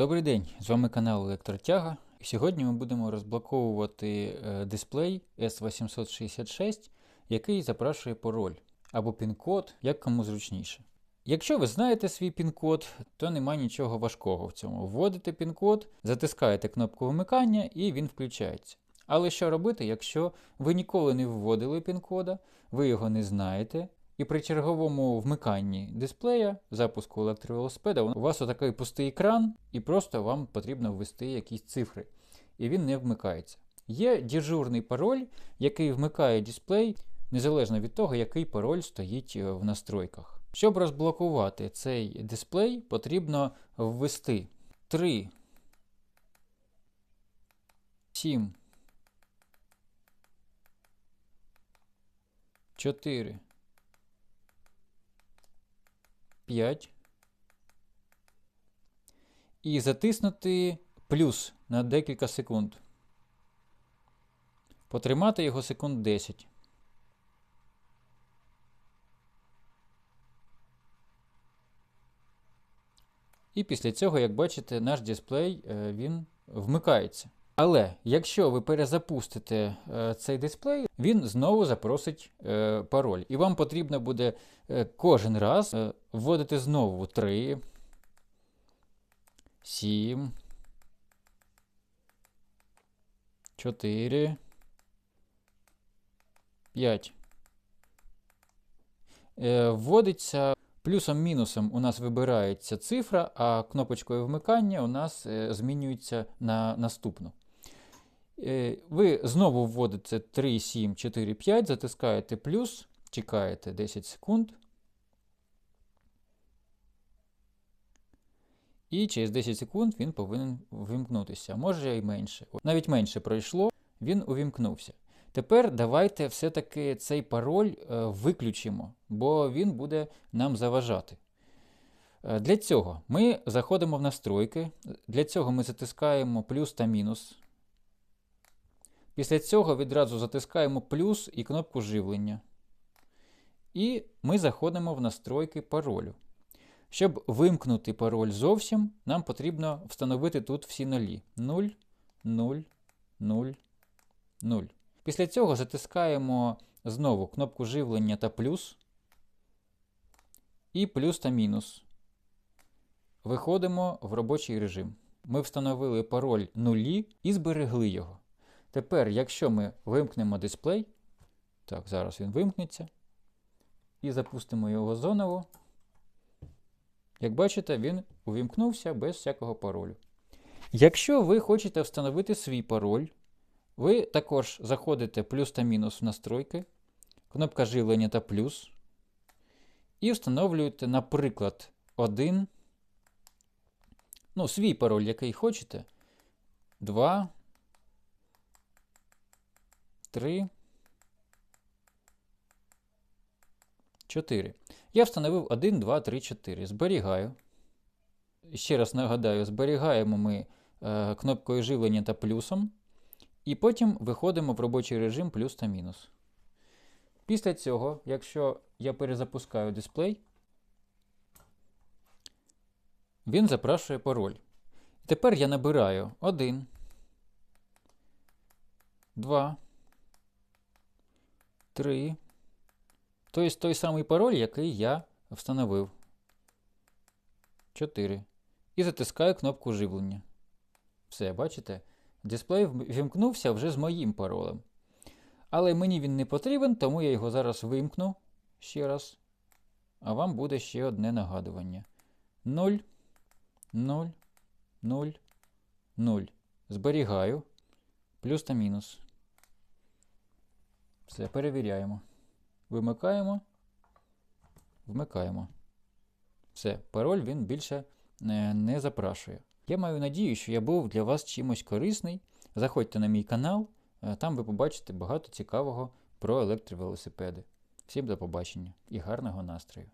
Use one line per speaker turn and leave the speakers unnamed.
Добрий день, з вами канал Електротяга. Сьогодні ми будемо розблоковувати е, дисплей S866, який запрашує пароль або пін-код, як кому зручніше. Якщо ви знаєте свій пін-код, то нема нічого важкого в цьому. Вводите пін-код, затискаєте кнопку вимикання і він включається. Але що робити, якщо ви ніколи не вводили пін-кода, ви його не знаєте, і при черговому вмиканні дисплея, запуску електровелосипеда, у вас отакий пустий екран, і просто вам потрібно ввести якісь цифри. І він не вмикається. Є дежурний пароль, який вмикає дисплей, незалежно від того, який пароль стоїть е, в настройках. Щоб розблокувати цей дисплей, потрібно ввести 3, 7, 4, 5 і затиснути плюс на декілька секунд. Потримати його секунд 10. І після цього, як бачите, наш дисплей е, він вмикається. Але якщо ви перезапустите е, цей дисплей, він знову запросить е, пароль. І вам потрібно буде е, кожен раз е, вводити знову 3, 7, 4, 5. Е, вводиться плюсом-мінусом у нас вибирається цифра, а кнопочкою вмикання у нас е, змінюється на наступну. Е, Ви знову вводите 3, 7, 4, 5, затискаєте плюс, чекаєте 10 секунд. І через 10 секунд він повинен вимкнутися. Може і менше. Навіть менше пройшло, він увімкнувся. Тепер давайте все-таки цей пароль е, виключимо, бо він буде нам заважати. Е, Для цього ми заходимо в настройки. Для цього ми затискаємо плюс та мінус. Після цього відразу затискаємо плюс і кнопку живлення. І ми заходимо в настройки паролю. Щоб вимкнути пароль зовсім, нам потрібно встановити тут всі нулі. 0, 0, 0, 0. Після цього затискаємо знову кнопку живлення та плюс. І плюс та мінус. Виходимо в робочий режим. Ми встановили пароль нулі і зберегли його. Тепер, якщо ми вимкнемо дисплей, так, зараз він вимкнеться, і запустимо його зоново, як бачите, він увімкнувся без всякого паролю. Якщо ви хочете встановити свій пароль, ви також заходите плюс та мінус в настройки, кнопка живлення та плюс, і встановлюєте, наприклад, один, ну, свій пароль, який хочете, 2, 3, 4. Я встановив 1, 2, 3, 4. Зберігаю. Ще раз нагадаю, зберігаємо ми е, кнопкою живлення та плюсом. І потім виходимо в робочий режим плюс та мінус. Після цього, якщо я перезапускаю дисплей, він запрашує пароль. Тепер я набираю 1, 2, 3. Тобто той самий пароль, який я встановив. 4. І затискаю кнопку живлення. Все, бачите? Дисплей вімкнувся вже з моїм паролем. Але мені він не потрібен, тому я його зараз вимкну ще раз. А вам буде ще одне нагадування. 0, 0, 0, 0. Зберігаю. Плюс та мінус. Все, перевіряємо. Вимикаємо. Вмикаємо. Все, пароль він більше не, не запрашує. Я маю надію, що я був для вас чимось корисний. Заходьте на мій канал, е, там ви побачите багато цікавого про електровелосипеди. Всім до побачення і гарного настрою!